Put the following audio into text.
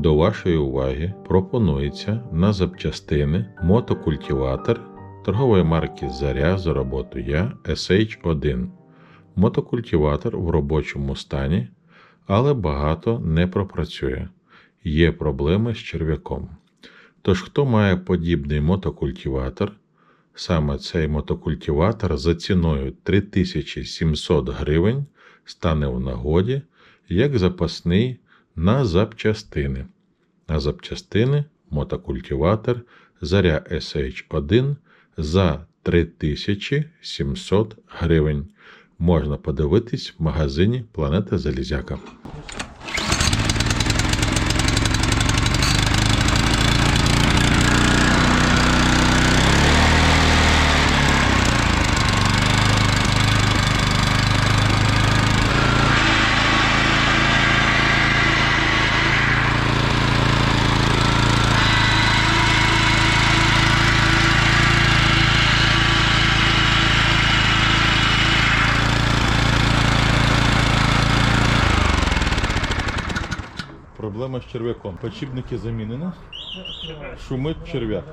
До вашої уваги пропонується на запчастини мотокультиватор торгової марки Заря за роботу Я SH1. Мотокультиватор в робочому стані, але багато не пропрацює. Є проблеми з черв'яком. Тож, хто має подібний мотокультиватор, саме цей мотокультиватор за ціною 3700 гривень стане в нагоді як запасний на запчастини. На запчастини мотокультиватор Заря SH1 за 3700 гривень. Можна подивитись в магазині Планета Залізяка. Проблема з черв'яком. Почіпники замінені. Шумить черв'як.